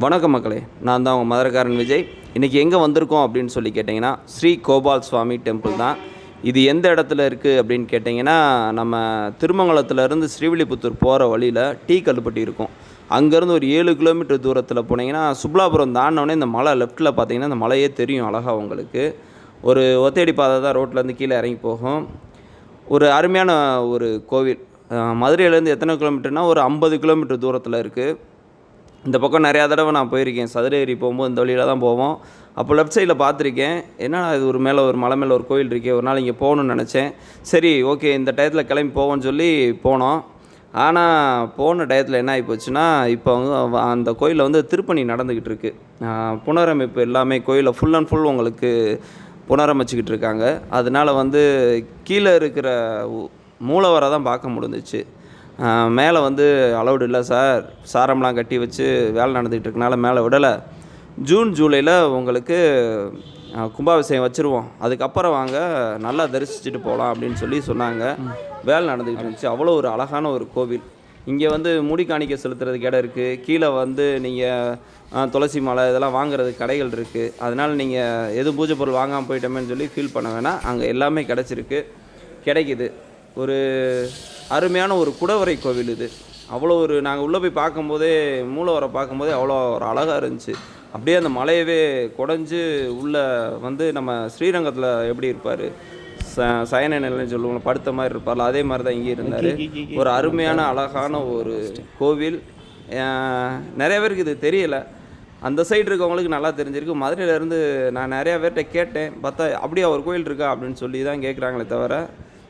வணக்கம் மக்களே நான் தான் உங்கள் மதுரக்காரன் விஜய். இன்றைக்கி எங்கே வந்திருக்கோம் அப்படின்னு சொல்லி கேட்டிங்கன்னா ஸ்ரீ கோபால் சுவாமி டெம்பிள் தான். இது எந்த இடத்துல இருக்குது அப்படின்னு கேட்டிங்கன்னா நம்ம திருமங்கலத்துலேருந்து ஸ்ரீவில்லிபுத்தூர் போகிற வழியில் டீ கல்லுப்பட்டி இருக்கும். அங்கேருந்து ஒரு ஏழு கிலோமீட்டர் தூரத்தில் போனீங்கன்னா சுப்லாபுரம் தாண்டினோடனே இந்த மலை லெஃப்ட்டில் பார்த்தீங்கன்னா இந்த மலையே தெரியும் அழகாக உங்களுக்கு. ஒரு ஒத்தேடி பாதை தான் ரோட்லேருந்து கீழே இறங்கி போகும். ஒரு அருமையான ஒரு கோவில். மதுரையிலேருந்து எத்தனை கிலோமீட்டர்னால் ஒரு ஐம்பது கிலோமீட்டர் தூரத்தில் இருக்குது இந்த பக்கம் நிறையா தடவை நான் போயிருக்கேன். சதுரேரி போகும்போது இந்த வழியில் தான் போவோம். அப்போ லெஃப்ட் சைடில் பார்த்துருக்கேன். என்னடா இது ஒரு மேலே ஒரு மலை மேலே ஒரு கோயில் இருக்கே ஒரு நாள் இங்கே போகணும்னு நினச்சேன். சரி ஓகே இந்த டயத்தில் கிளம்பி போவோம்னு சொல்லி போனோம். ஆனால் போன டயத்தில் என்ன ஆகி போச்சுன்னா இப்போ வந்து அந்த கோயிலில் வந்து திருப்பணி நடந்துக்கிட்டு இருக்குது புனரமைப்பு எல்லாமே கோயிலில் ஃபுல் அண்ட் ஃபுல் உங்களுக்கு புனரமைச்சிக்கிட்டு இருக்காங்க. அதனால் வந்து கீழே இருக்கிற மூலவரை தான் பார்க்க முடிஞ்சிச்சு. மேலே வந்து அலௌடு இல்லை சார். சாரம்லாம் கட்டி வச்சு வேலை நடந்துக்கிட்டு இருக்கனால மேலே விடலை. ஜூன் ஜூலையில் உங்களுக்கு கும்பாபிஷேகம் வச்சுருவோம். அதுக்கப்புறம் வாங்க நல்லா தரிசிச்சுட்டு போகலாம் அப்படின்னு சொல்லி சொன்னாங்க. வேலை நடந்துக்கிட்டு இருந்துச்சு. அவ்வளோ ஒரு அழகான ஒரு கோவில். இங்கே வந்து முடி காணிக்க செலுத்துறதுக்கு இடம் இருக்குது கீழே வந்து நீங்கள் துளசி மாலை இதெல்லாம் வாங்குறதுக்கு கடைகள் இருக்குது அதனால் நீங்கள் எது பூஜை பொருள் வாங்காமல் போயிட்டோமேன்னு சொல்லி ஃபீல் பண்ண வேணாம். அங்கே எல்லாமே கிடச்சிருக்கு. கிடைக்குது. ஒரு அருமையான ஒரு குடவரை கோவில் இது. அவ்வளோ ஒரு நாங்கள் உள்ளே போய் பார்க்கும்போதே மூலவரை பார்க்கும்போதே அவ்வளோ ஒரு அழகாக இருந்துச்சு. அப்படியே அந்த மலையவே குடஞ்சு உள்ளே வந்து நம்ம ஸ்ரீரங்கத்தில் எப்படி இருப்பார்? ச சயன நிலைன்னு சொல்லுவாங்க படுத்த மாதிரி இருப்பார்ல அதே மாதிரி தான் இங்கே இருந்தார் ஒரு அருமையான அழகான ஒரு கோவில். நிறைய பேருக்கு இது தெரியல. அந்த சைடு இருக்கவங்களுக்கு நல்லா தெரிஞ்சிருக்கு. மதுரையிலேருந்து நான் நிறையா பேர்கிட்ட கேட்டேன். பார்த்தா அப்படியே ஒரு கோயில் இருக்கா அப்படின்னு சொல்லி தான் கேட்குறாங்களே தவிர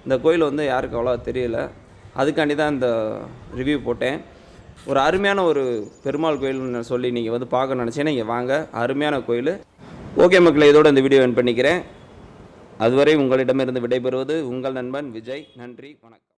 இந்த கோயில் வந்து யாருக்கு அவ்வளோ தெரியல. அதுக்காண்டி தான் இந்த ரிவ்யூ போட்டேன். ஒரு அருமையான ஒரு பெருமாள் கோயில்னு சொல்லி நீங்கள் வந்து பார்க்க நினச்சேன்னா இங்கே வாங்க. அருமையான கோயில். ஓகே மக்களை இதோட இந்த வீடியோ என் பண்ணிக்கிறேன். அதுவரை உங்களிடமிருந்து விடைபெறுவது உங்கள் நண்பன் விஜய். நன்றி வணக்கம்.